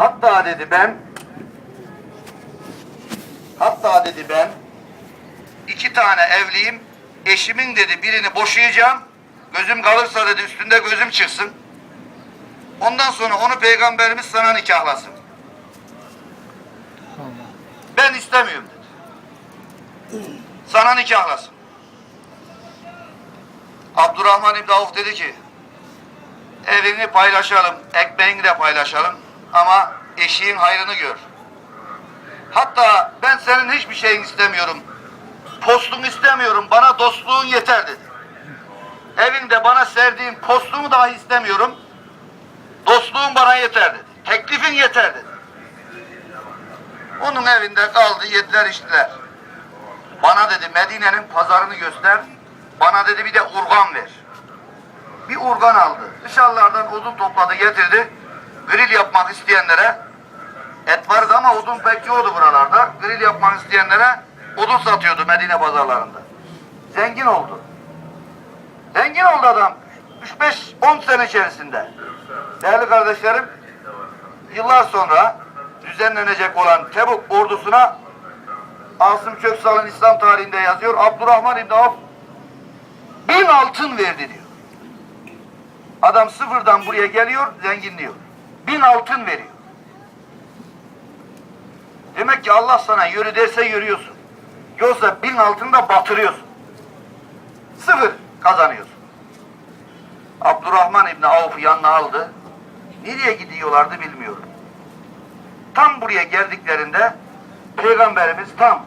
Hatta dedi ben hatta dedi ben iki tane evliyim. Eşimin dedi birini boşayacağım. Gözüm kalırsa dedi üstünde gözüm çıksın. Ondan sonra onu peygamberimiz sana nikahlasın. Ben istemiyorum dedi. Sana nikahlasın. Abdurrahman İbni Avf dedi ki evini paylaşalım, ekmeğini de paylaşalım ama eşiğin hayrını gör. Hatta ben senin hiçbir şeyin istemiyorum. Postunu istemiyorum. Bana dostluğun yeter dedi. Evinde bana serdiğin postunu dahi istemiyorum. Dostluğun bana yeter dedi. Teklifin yeter dedi. Onun evinde kaldı, yediler içtiler. Bana dedi Medine'nin pazarını göster. Bana dedi bir de urgan ver. Bir urgan aldı. Dışarılardan odun topladı getirdi. Grill yapmak isteyenlere et vardı ama odun pek yoktu buralarda. Grill yapmak isteyenlere odun satıyordu Medine pazarlarında. Zengin oldu. Zengin oldu adam. 3-5-10 sene içerisinde. Değerli kardeşlerim, yıllar sonra düzenlenecek olan Tebuk ordusuna Asım Köksal'ın İslam tarihinde yazıyor. Abdurrahman İbni Avf bin altın verdi diyor. Adam sıfırdan buraya geliyor, zenginliyor. Bin altın veriyor. Demek ki Allah sana yürü derse yürüyorsun. Yoksa bin altını da batırıyorsun. Sıfır kazanıyorsun. Abdurrahman İbni Avf'ı yanına aldı. Nereye gidiyorlardı bilmiyorum. Tam buraya geldiklerinde Peygamberimiz tam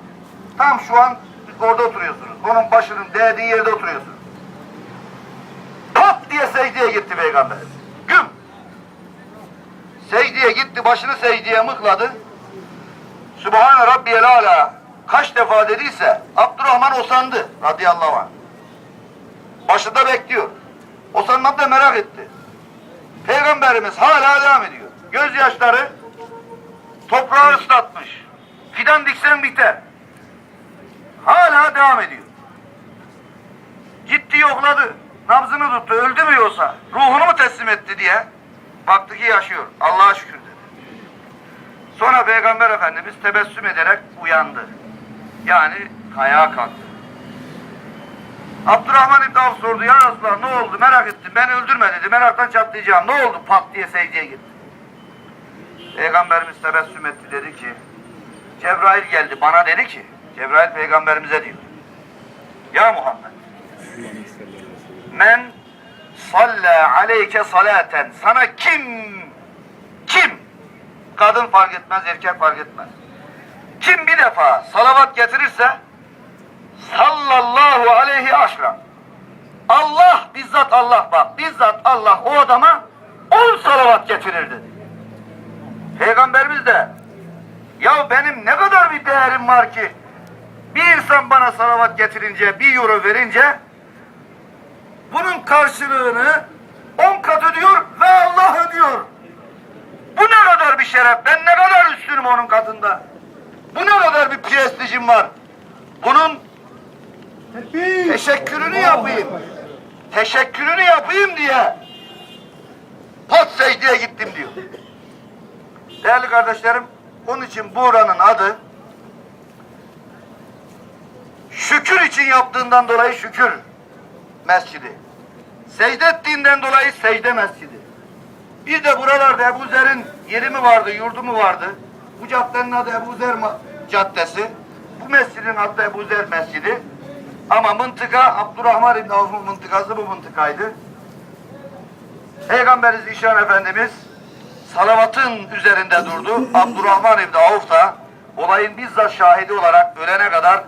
tam şu an orada oturuyorsunuz. Onun başının değdiği yerde oturuyorsunuz. Pat diye secdeye gitti Peygamber. Secdeye gitti, başını secdeye mıkladı. Sübhane Rabbiyel Ala kaç defa dediyse Abdurrahman usandı radıyallahu anh. Başında bekliyor. Usanmadı da merak etti. Peygamberimiz hala devam ediyor. Gözyaşları toprağı ıslatmış. Fidan diksen biter. Hala devam ediyor. Gitti yokladı. Nabzını tuttu. Öldü mü yoksa? Ruhunu mu teslim etti diye. Baktı ki yaşıyor. Allah'a şükür dedi. Sonra Peygamber Efendimiz tebessüm ederek uyandı. Yani ayağa kalktı. Abdurrahman İbni Avf sordu. Ya Resulallah ne oldu? Merak ettim. Beni öldürme dedi. Meraktan çatlayacağım. Ne oldu? Pat diye secdeye gitti. Peygamberimiz tebessüm etti. Dedi ki Cebrail geldi. Bana dedi ki Cebrail peygamberimize diyor. Ya Muhammed men salla aleyke salaten. Sana kim kim? Kadın fark etmez erkek fark etmez. Kim bir defa salavat getirirse sallallahu aleyhi aşra Allah bizzat Allah bak bizzat Allah o adama on salavat getirir dedi. Peygamberimiz de ya benim ne kadar bir değerim var ki? Bir insan bana salavat getirince bir euro verince bunun karşılığını on kat ödüyor ve Allah ödüyor. Bu ne kadar bir şeref. Ben ne kadar üstünüm onun katında. Bu ne kadar bir prestijim var. Bunun teşekkürünü yapayım. Teşekkürünü yapayım diye pat secdeye gittim diyor. Değerli kardeşlerim, onun için bu oranın adı şükür için yaptığından dolayı şükür mescidi. Secde ettiğinden dolayı secde mescidi. Bir de buralarda Ebu Zer'in yeri mi vardı, yurdu mu vardı? Bu caddenin adı Ebu Zer Caddesi. Bu mescidin adı Ebu Zer Mescidi. Ama mıntıka Abdurrahman İbni Avf'un mıntıkası bu mıntıkaydı. Peygamber Zişan Efendimiz salavatın üzerinde durdu. Abdurrahman İbni Avf da olayın bizzat şahidi olarak ölene kadar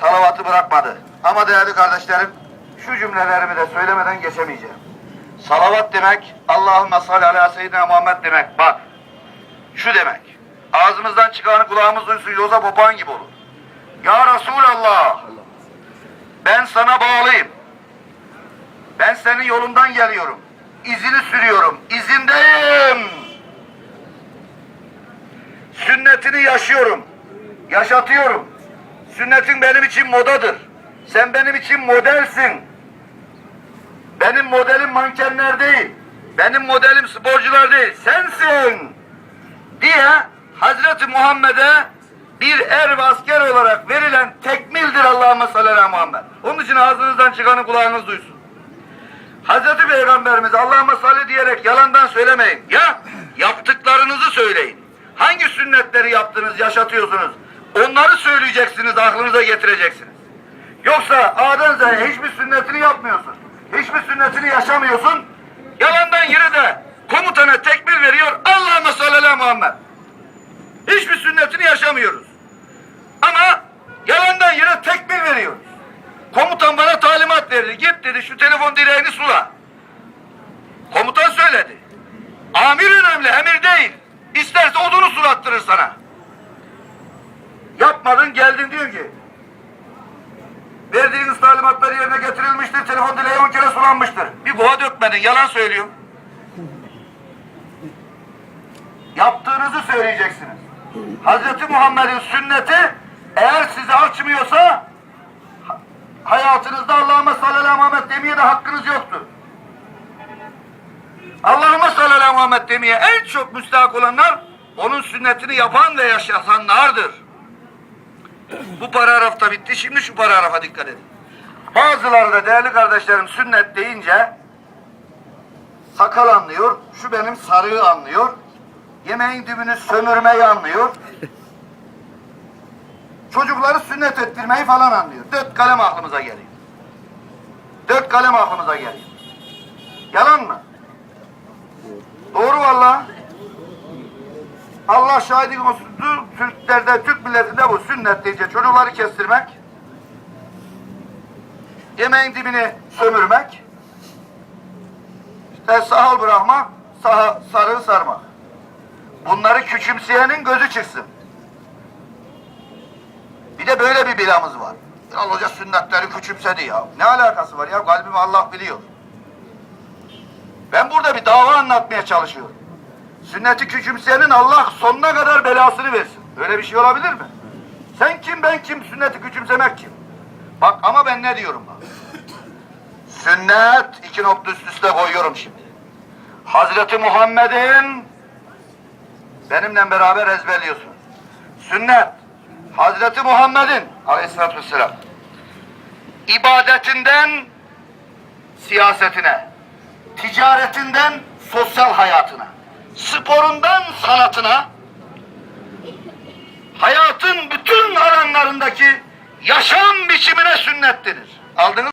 salavatı bırakmadı. Ama değerli kardeşlerim şu cümlelerimi de söylemeden geçemeyeceğim. Salavat demek Allahümme salli ala seyyidina Muhammed demek. Bak şu demek. Ağzımızdan çıkanı kulağımız duysun yoksa papağan gibi olur. Ya Resulallah ben sana bağlıyım. Ben senin yolundan geliyorum. İzini sürüyorum. İzindeyim. Sünnetini yaşıyorum. Yaşatıyorum. Sünnetin benim için modadır. Sen benim için modelsin. Benim modelim mankenler değil. Benim modelim sporcular değil. Sensin. diye Hazreti Muhammed'e bir er ve asker olarak verilen tekmildir Allahümme salli ala Muhammed. Onun için ağzınızdan çıkanı kulağınız duysun. Hazreti Peygamberimiz Allahümme salli diyerek yalandan söylemeyin. Ya yaptıklarınızı söyleyin. Hangi sünnetleri yaptınız, yaşatıyorsunuz? Onları söyleyeceksiniz, aklınıza getireceksiniz. Yoksa A'dan hiçbir sünnetini yapmıyorsun. Hiçbir sünnetini yaşamıyorsun. Yalandan yere de komutana tekbir veriyor. Allahümme salli ala Muhammed. Hiçbir sünnetini yaşamıyoruz. Ama yalandan yere tekbir veriyoruz. Komutan bana talimat verdi. Git dedi şu telefon direğini sula. Komutan söyledi. Amir önemli, emir değil. İsterse odunu sulattırır sana. Yapmadın geldin diyor ki verdiğiniz talimatlar yerine getirilmiştir. Telefon direği on kere sulanmıştır. Bir kova dökmedin. Yalan söylüyor. Yaptığınızı söyleyeceksiniz. Hazreti Muhammed'in sünneti eğer sizi açmıyorsa ha- hayatınızda Allahümme salli ala Muhammed demeye de hakkınız yoktur. Allahümme salli ala Muhammed demeye en çok müstahak olanlar onun sünnetini yapan ve yaşatanlardır. Bu paragrafta bitti. Şimdi şu paragrafa dikkat edin. Bazıları da değerli kardeşlerim sünnet deyince sakal anlıyor, şu benim sarığı anlıyor, yemeğin dibini sömürmeyi anlıyor, çocukları sünnet ettirmeyi falan anlıyor. Dört kalem aklımıza geliyor. Dört kalem aklımıza geliyor. Yalan mı? Doğru vallahi. Allah şahidim olsun. Türklerde, Türk milletinde bu sünnet deyince çocukları kestirmek, yemeğin dibini sömürmek, işte sahal bırakmak, saha, sarığı sarmak. Bunları küçümseyenin gözü çıksın. Bir de böyle bir bilamız var. Bilal Hoca sünnetleri küçümsedi ya. Ne alakası var ya? Kalbimi Allah biliyor. Ben burada bir dava anlatmaya çalışıyorum. Sünneti küçümseyenin Allah sonuna kadar belasını versin. Öyle bir şey olabilir mi? Sen kim ben kim sünneti küçümsemek kim? Bak ama ben ne diyorum bak. Sünnet iki nokta üst üste koyuyorum şimdi. Hazreti Muhammed'in benimle beraber ezberliyorsun. Sünnet Hazreti Muhammed'in aleyhissalatü vesselam ibadetinden siyasetine, ticaretinden sosyal hayatına, sporundan sanatına, hayatın bütün alanlarındaki yaşam biçimine sünnet denir. Aldınız